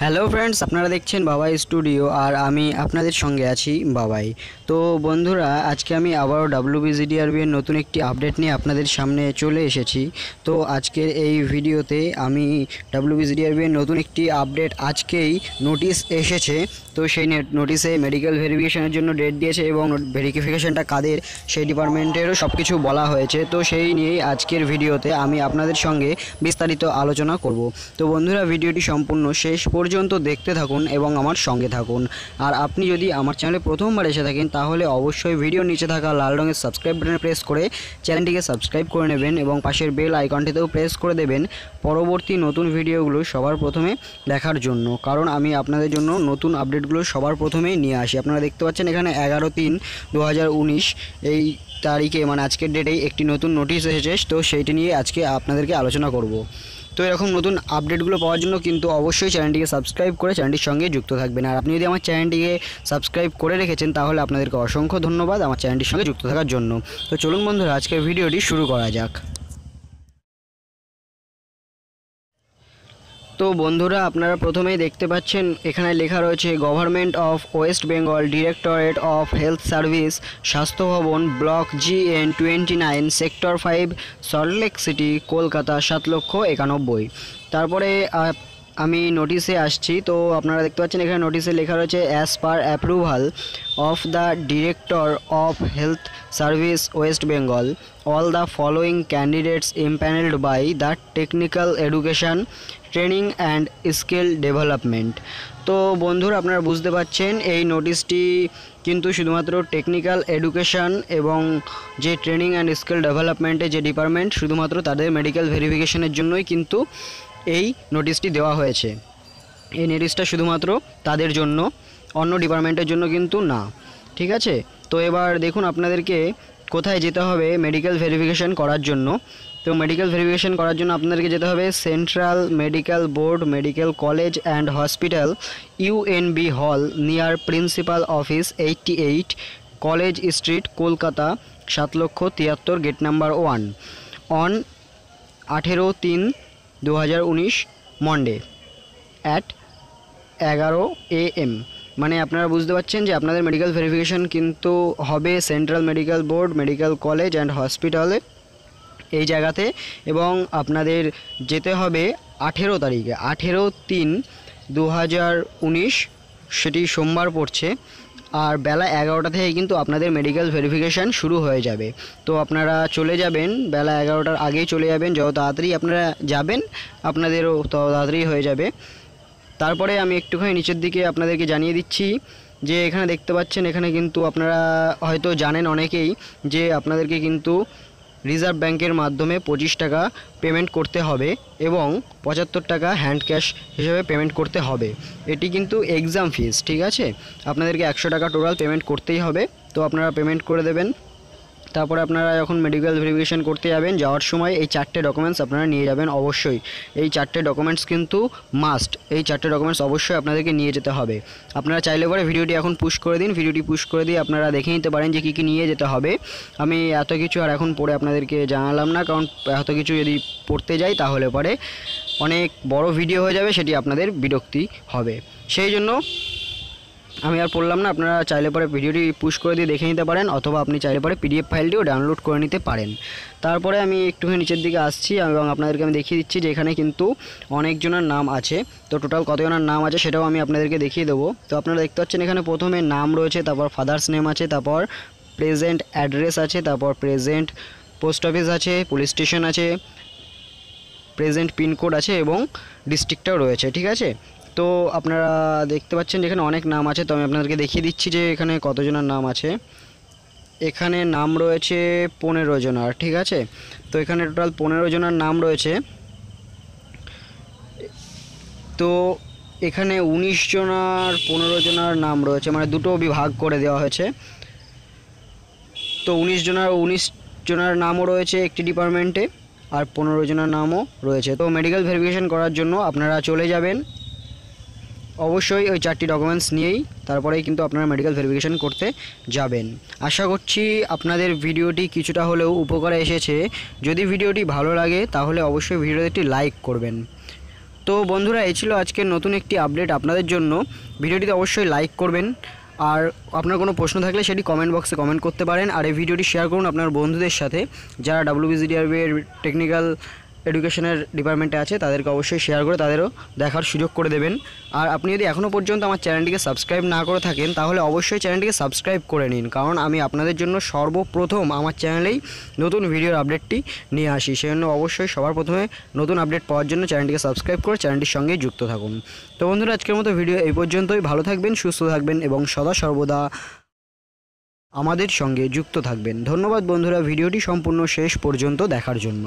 Hello friends আপনারা দেখছেন বাবাই স্টুডিও আর আমি আপনাদের সঙ্গে আছি বাবাই। তো বন্ধুরা, আজকে আমি আবারও ডাব্লিউবিজিডিআরবি এর নতুন একটি আপডেট নিয়ে আপনাদের সামনে চলে এসেছি। তো আজকের এই ভিডিওতে আমি ডাব্লিউবিজিডিআরবি এর নতুন একটি আপডেট আজকেই নোটিশ এসেছে। তো সেই নোটিশে মেডিকেল ভেরিফিকেশনের জন্য ডেট দিয়েছে এবং ভেরিফিকেশনটা কাদের, সেই ডিপার্টমেন্টেরও সব কিছু বলা হয়েছে। তো সেই নিয়েই আজকের ভিডিওতে আমি আপনাদের সঙ্গে বিস্তারিত আলোচনা করব। তো বন্ধুরা, ভিডিওটি সম্পূর্ণ শেষ পর্যন্ত দেখতে থাকুন এবং আমার সঙ্গে থাকুন। আর আপনি যদি আমার চ্যানেলে প্রথমবার এসে থাকেন, তাহলে অবশ্যই ভিডিও নিচে থাকা লাল রঙের সাবস্ক্রাইব বাটনে প্রেস করে চ্যানেলটিকে সাবস্ক্রাইব করে নেবেন এবং পাশের বেল আইকনটিতেও প্রেস করে দেবেন পরবর্তী নতুন ভিডিওগুলো সবার প্রথমে দেখার জন্য। কারণ আমি আপনাদের জন্য নতুন আপডেটগুলো সবার প্রথমেই নিয়ে আসি। আপনারা দেখতে পাচ্ছেন এখানে এগারো তিন দু এই তারিখে মানে আজকের ডেটেই একটি নতুন নোটিশ এসেছে। তো সেইটি নিয়ে আজকে আপনাদেরকে আলোচনা করব। তো এরকম নতুন আপডেটগুলো পাওয়ার জন্য কিন্তু অবশ্যই চ্যানেলটিকে সাবস্ক্রাইব করে চ্যানেলটির সঙ্গে যুক্ত থাকবেন। আর আপনি যদি আমার চ্যানেলটিকে সাবস্ক্রাইব করে রেখেছেন, তাহলে আপনাদেরকে অসংখ্য ধন্যবাদ আমার চ্যানেলটির সঙ্গে যুক্ত থাকার জন্য। তো চলুন বন্ধুরা, আজকের ভিডিওটি শুরু করা যাক। তো বন্ধুরা, আপনারা প্রথমেই দেখতে পাচ্ছেন, এখানে লেখা রয়েছে government of West Bengal directorate of health service স্বাস্থ্য ভবন block G N twenty nine sector five Salt Lake city Kolkata সাত লক্ষ একানব্বই। তারপরে আমি নোটিশে আসছি, তো আপনারা দেখতে পাচ্ছেন এখানে নোটিশে লেখা রয়েছে as per approval of the director of health service West Bengal all the following candidates empanelled by the technical education training and skill development তো বন্ধুরা, আপনারা বুঝতে পারছেন এই নোটিশটি কিন্তু শুধুমাত্র টেকনিক্যাল এডুকেশন এবং যে ট্রেনিং অ্যান্ড স্কিল ডেভেলপমেন্টে যে ডিপার্টমেন্ট শুধুমাত্র তাদের মেডিকেল ভেরিফিকেশনের জন্যই কিন্তু এই নোটিশটি দেওয়া হয়েছে। এই নোটিশটা শুধুমাত্র তাদের জন্য, অন্য ডিপার্টমেন্টের জন্য কিন্তু না, ঠিক আছে? তো এবার দেখুন আপনাদেরকে কোথায় যেতে হবে মেডিকেল ভেরিফিকেশন করার জন্য। তো মেডিকেল ভেরিফিকেশন করার জন্য আপনাদেরকে যেতে হবে central medical board medical college and hospital UNB hall near principal office eighty eight college street Kolkata সাত লক্ষ তিয়াত্তর গেট নাম্বার ওয়ান অন আঠেরো তিন দু হাজার উনিশ মন্ডে অ্যাট এগারো এ এম মানে আপনারা বুঝতে পারছেন যে আপনাদের মেডিকেল ভেরিফিকেশন কিন্তু হবে central medical board medical college and হসপিটালে এই জায়গাতে এবং আপনাদের যেতে হবে আঠেরো তারিখে। আঠেরো তিন দু সেটি সোমবার পড়ছে। আর বেলা এগারোটা থেকে কিন্তু আপনাদের মেডিকেল ভেরিফিকেশান শুরু হয়ে যাবে। তো আপনারা চলে যাবেন, বেলা এগারোটার আগেই চলে যাবেন। যত তাড়াতাড়ি আপনারা যাবেন, আপনাদেরও তত তাড়াতাড়ি হয়ে যাবে। তারপরে আমি একটুখানি নিচের দিকে আপনাদেরকে জানিয়ে দিচ্ছি যে এখানে দেখতে পাচ্ছেন, এখানে কিন্তু আপনারা হয়তো জানেন অনেকেই যে আপনাদেরকে কিন্তু রিজার্ভ ব্যাংকের মাধ্যমে পঁচিশ টাকা পেমেন্ট করতে হবে এবং পঁচাত্তর টাকা হ্যান্ড ক্যাশ হিসেবে পেমেন্ট করতে হবে। এটি কিন্তু এক্সাম ফিস ঠিক আছে? আপনাদেরকে একশো টাকা টোটাল পেমেন্ট করতেই হবে। তো আপনারা পেমেন্ট করে দেবেন। তারপরে আপনারা যখন মেডিকেল ভেরিফিকেশন করতে যাবেন। যাওয়ার সময় এই চারটে ডকুমেন্টস আপনারা নিয়ে যাবেন অবশ্যই। এই চারটে ডকুমেন্টস কিন্তু মাস্ট এই চারটে ডকুমেন্টস অবশ্যই আপনাদেরকে নিয়ে যেতে হবে। আপনারা চাইলে পরে ভিডিওটি এখন পুশ করে দিন। ভিডিওটি পুশ করে দিয়ে আপনারা দেখে নিতে পারেন যে কী কী নিয়ে যেতে হবে। আমি এত কিছু আর এখন পরে আপনাদেরকে জানালাম না, কারণ এত কিছু যদি পড়তে যাই তাহলে পরে অনেক বড় ভিডিও হয়ে যাবে, সেটি আপনাদের বিরক্তি হবে। সেই জন্য আমি আর পড়লাম না, আপনারা চাইলে পরে ভিডিওটি পুশ করে দিয়ে দেখে নিতে পারেন, অথবা আপনি চাইলে পরে পিডিএফ ফাইলটিও ডাউনলোড করে নিতে পারেন। তারপরে আমি একটুখানি নিচের দিকে আসছি এবং আপনাদেরকে আমি দেখিয়ে দিচ্ছি যে এখানে কিন্তু অনেকজনের নাম আছে। তো টোটাল কতজনের নাম আছে সেটাও আমি আপনাদেরকে দেখিয়ে দেবো। তো আপনারা দেখতে পাচ্ছেন এখানে প্রথমে নাম রয়েছে, তারপর ফাদার্স নেম আছে, তারপর প্রেজেন্ট অ্যাড্রেস আছে, তারপর প্রেজেন্ট পোস্ট অফিস আছে পুলিশ স্টেশন আছে প্রেজেন্ট পিনকোড আছে এবং ডিস্ট্রিক্টটাও রয়েছে, ঠিক আছে? তো আপনারা দেখতে পাচ্ছেন যেখানে অনেক নাম আছে, তো আমি আপনাদেরকে দেখিয়ে দিচ্ছি যে এখানে কতজনের নাম আছে। এখানে নাম রয়েছে পনেরো জনার, ঠিক আছে? তো এখানে টোটাল পনেরো জনার নাম রয়েছে। তো এখানে উনিশ জনার, পনেরো জনার নাম রয়েছে মানে দুটো বিভাগ করে দেওয়া হয়েছে। তো উনিশ জনার, উনিশ জনের নামও রয়েছে একটি ডিপার্টমেন্টে আর পনেরো জনের নামও রয়েছে। তো মেডিকেল ভেরিফিকেশন করার জন্য আপনারা চলে যাবেন। অবশ্যই ওই চারটি ডকুমেন্টস নিয়েই তারপরেই কিন্তু আপনারা মেডিকেল ভেরিফিকেশন করতে যাবেন। আশা করছি আপনাদের ভিডিওটি কিছুটা হলেও উপকারে এসেছে। যদি ভিডিওটি ভালো লাগে, তাহলে অবশ্যই ভিডিওতে একটি লাইক করবেন। তো বন্ধুরা, এই ছিল আজকের নতুন একটি আপডেট আপনাদের জন্য। ভিডিওটিতে অবশ্যই লাইক করবেন। আর আপনার কোনো প্রশ্ন থাকলে সেটি কমেন্ট বক্সে কমেন্ট করতে পারেন। আর এই ভিডিওটি শেয়ার করুন আপনার বন্ধুদের সাথে। যারা ডাব্লিউবিজিডিআরবি এর টেকনিক্যাল এডুকেশনের ডিপার্টমেন্টে আছে, তাদেরকে অবশ্যই শেয়ার করে তাদেরও দেখার সুযোগ করে দেবেন। আর আপনি যদি এখনও পর্যন্ত আমার চ্যানেলটিকে সাবস্ক্রাইব না করে থাকেন, তাহলে অবশ্যই চ্যানেলটিকে সাবস্ক্রাইব করে নিন। কারণ আমি আপনাদের জন্য সর্বপ্রথম আমার চ্যানেলেই নতুন ভিডিওর আপডেটটি নিয়ে আসি। সেজন্য অবশ্যই সবার প্রথমে নতুন আপডেট পাওয়ার জন্য চ্যানেলটিকে সাবস্ক্রাইব করে চ্যানেলটির সঙ্গে যুক্ত থাকুন। তো বন্ধুরা, আজকের মতো ভিডিও এই পর্যন্তই। ভালো থাকবেন, সুস্থ থাকবেন এবং সদা সর্বদা আমাদের সঙ্গে যুক্ত থাকবেন। ধন্যবাদ বন্ধুরা ভিডিওটি সম্পূর্ণ শেষ পর্যন্ত দেখার জন্য।